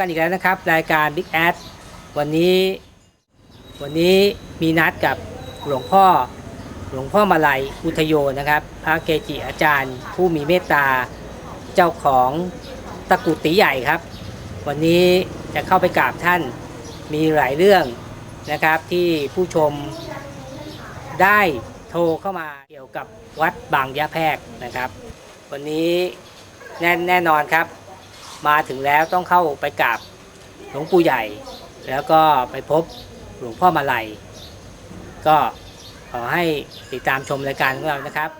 กันอีกแล้วนะครับ รายการ Big Ad วันนี้ วันนี้มีนัดกับหลวงพ่อ หลวงพ่อมาลัยอุทโยนะครับ พระเกจิอาจารย์ ผู้มีเมตตาเจ้าของตะกุตีใหญ่ครับ วันนี้จะเข้าไปกราบท่านมีหลายเรื่องนะครับที่ผู้ชมได้โทรเข้ามาเกี่ยวกับวัดบางยะแพรกนะครับ วันนี้แน่แน่นอนครับ มาถึงแล้วต้องเข้าไปกราบหลวงปู่ใหญ่ แล้วก็ไปพบหลวงพ่อมาลัย ก็ขอให้ติดตามชมรายการของเรานะครับ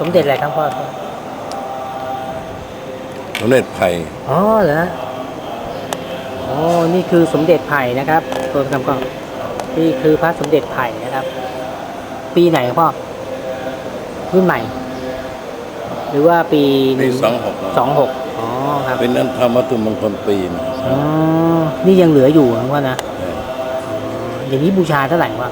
สมเด็จอะไรครับพ่อสมเด็จไผ่อ๋อเหรออ๋อนี่คือสมเด็จไผ่นะครับตัวคำก็นี่คือพระสมเด็จไผ่นะครับ ปีไหนครับพ่อรุ่นใหม่ หรือว่าปีหปีนึ่งสองหกสองหกอ๋อครับเป็นนั้นธรรมวัตถุมงคลปีนะอ๋อนี่ยังเหลืออยู่นะพ่อนะอ๋ออย่างนี้บูชาเท่าไหร่วะ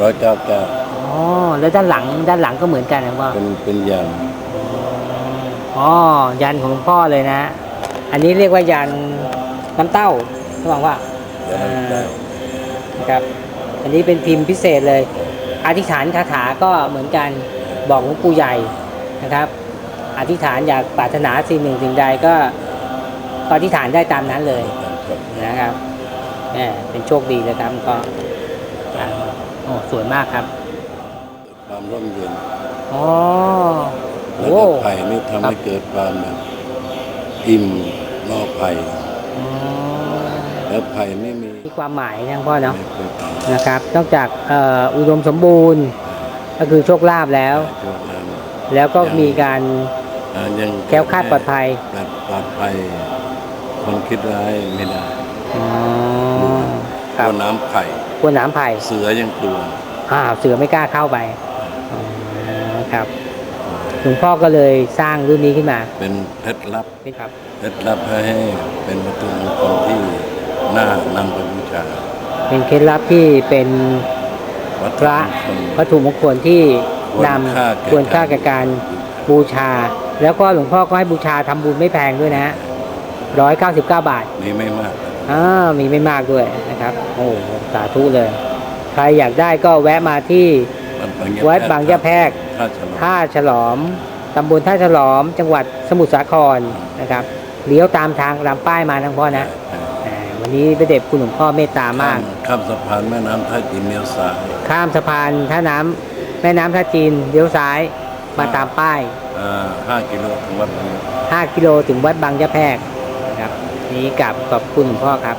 ร้อยเก้าเก้า อ๋อแล้วด้านหลังด้านหลังก็เหมือนกันนะพ่อเป็นเป็นยันอ๋อยันของหลวงพ่อเลยนะ อันนี้เรียกว่ายันน้ำเต้าเขาบอกว่ายันน้ำเต้านะครับ อันนี้เป็นพิมพ์พิเศษเลย อธิษฐานคาถาก็เหมือนกันบอกหลวงปู่ใหญ่นะครับ อธิษฐานอยากปรารถนาสิ่งหนึ่งสิ่งใดก็ก็อธิษฐานได้ตามนั้นเลยนะครับแหมเป็นโชคดีเลยครับก็อ่าโอ้สวยมากครับความ ร่มเย็นอ๋อแล้วโอ้ก็ไผ่นี่ทำให้เกิดความแบบอิ่มนอกไผ่อ๋อแล้วไผ่นี่มีมีความหมายนะพ่อเนาะไม่เป็นนะครับ นอกจากเอ่ออุดมสมบูรณ์ ก็คือโชคลาภแล้วโชคลาภแล้วก็มีการอ่ายังแคล้วคลาดปลอดภัยปลอดภัยคนคิดร้ายไม่ได้อ๋อคกรัลับวน้ำไผ่กลัวหน้ำไผ่เสือยังกลัวอ่าเสือไม่กล้าเข้าไปอ๋อ ครับหลวงพ่อก็เลยสร้างรุ่นนี้ขึ้นมา เป็นเคล็ดลับนี่ครับเคล็ดลับให้เป็นวัตถุมงคลที่น่านำไปบูชาเป็นเคล็ดลับที่เป็นวัตพถุระมงคล วัตถุมงคลที่ควรนค่าแก่ำควรค่าแก่การบูชา แล้วก็หลวงพ่อก็ให้บูชาทำบุญไม่แพงด้วยนะฮะร้อยเก้าสิบเก้าบาทนี่ไม่มากอ่ามีไม่มากด้วยนะครับ โอ้สาธุเลย ใครอยากได้ก็แวะมาที่ วัดบางยะแพรกท่าฉลองท่าฉลอมตำบลท่าฉลอม จังหวัดสมุทรสาครนะครับเลี้ยวตามทางลำป้ายมาทั้งพ่อนะอ่าวันนี้พระเดชคุณหลวงพ่อเมตตามาก ข้ามสะพานแม่น้ำท่าจีนเลี้ยวซ้ายข้ามสะพานท่าน้ำแม่น้ำท่าจีนเลี้ยวซ้ายมาตามป้ายอ่าห้ากิโลถึงวัดบางยะ5กิโลถึงวัดบางยะแพรกนะครับนี้กราบขอบคุณหลวงพ่อครับ